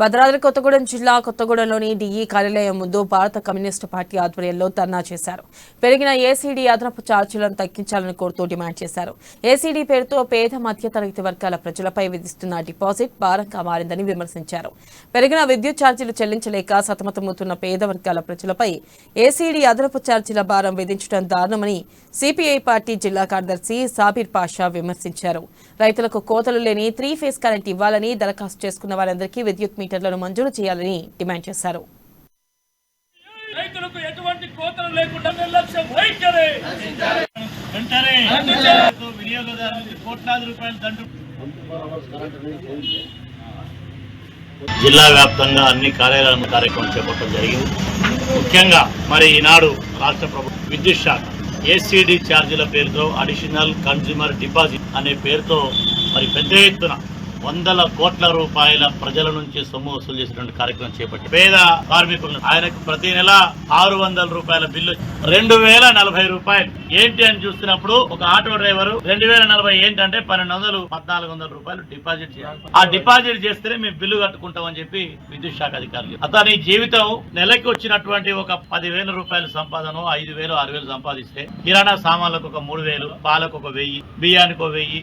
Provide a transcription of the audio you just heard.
భద్రాద్రి కొత్తగూడెం జిల్లా కొత్తగూడెంలోని డిఈ కార్యాలయం ముందు భారత కమ్యూనిస్టు పార్టీ ఆధ్వర్యంలో ధర్నా చేశారు. పెరిగిన ఏసీడీ అదనపు ఛార్జీలను తగ్గించాలని కోరుతూ డిమాండ్ చేశారు. ఏసీడీ పేరుతో పేద మధ్యతరగతి వర్గాల ప్రజలపై విధిస్తున్న డిపాజిట్ భారంగా మారిందని విమర్శించారు. పెరిగిన విద్యుత్ ఛార్జీలు చెల్లించలేక సతమతమవుతున్న పేద వర్గాల ప్రజలపై ఏసీడీ అదనపు ఛార్జీల భారం విధించడం దారుణమని సిపిఐ పార్టీ జిల్లా కార్యదర్శి సాబీర్ పాషా విమర్శించారు. రైతులకు కోతలు లేని త్రీ ఫేస్ కరెంట్ ఇవ్వాలని దరఖాస్తు చేసుకున్న వారందరికీ విద్యుత్ మీటర్లను మంజూరు చేయాలని డిమాండ్ చేశారు. రైతులకు ఎటువంటి కోతలు లేకుండా నిర్లక్ష్యం వైఖరి వెంటనే వినియోగదారులకు కోట్లాది రూపాయల దండు. జిల్లా వ్యాప్తంగా అన్ని కార్యాలయాల కార్యక్రమం చేపట్టడం జరిగింది. ముఖ్యంగా మరి ఈనాడు రాష్ట్ర ప్రభుత్వం విద్యుత్ శాఖ ఏసీడీ ఛార్జీల పేరుతో అడిషనల్ కన్జ్యూమర్ డిపాజిట్ అనే పేరుతో మరి పెద్ద ఎత్తున వందల కోట్ల రూపాయల ప్రజల నుంచి సొమ్ము వసూలు చేసినటువంటి కార్యక్రమం చేపట్టి పేద కార్మికులను ఆయనకు ప్రతి నెల ఆరు వందల రూపాయల బిల్లు రెండు వేల నలభై రూపాయలు. ఏంటి అని చూస్తున్నప్పుడు ఒక ఆటో డ్రైవర్ రెండు వేల నలభై ఏంటంటే పన్నెండు వందలు పద్నాలుగు వందల రూపాయలు డిపాజిట్ చేయాలి. ఆ డిపాజిట్ చేస్తేనే మేము బిల్లు కట్టుకుంటామని చెప్పి విద్యుత్ శాఖ అధికారులు అతని జీవితం నెలకి వచ్చినటువంటి ఒక పదివేల రూపాయల సంపాదన ఐదు వేలు ఆరు వేలు సంపాదిస్తే కిరాణా సామాన్లకు ఒక మూడు వేలు పాలకు ఒక వెయ్యి బియ్యానికి ఒక వెయ్యి.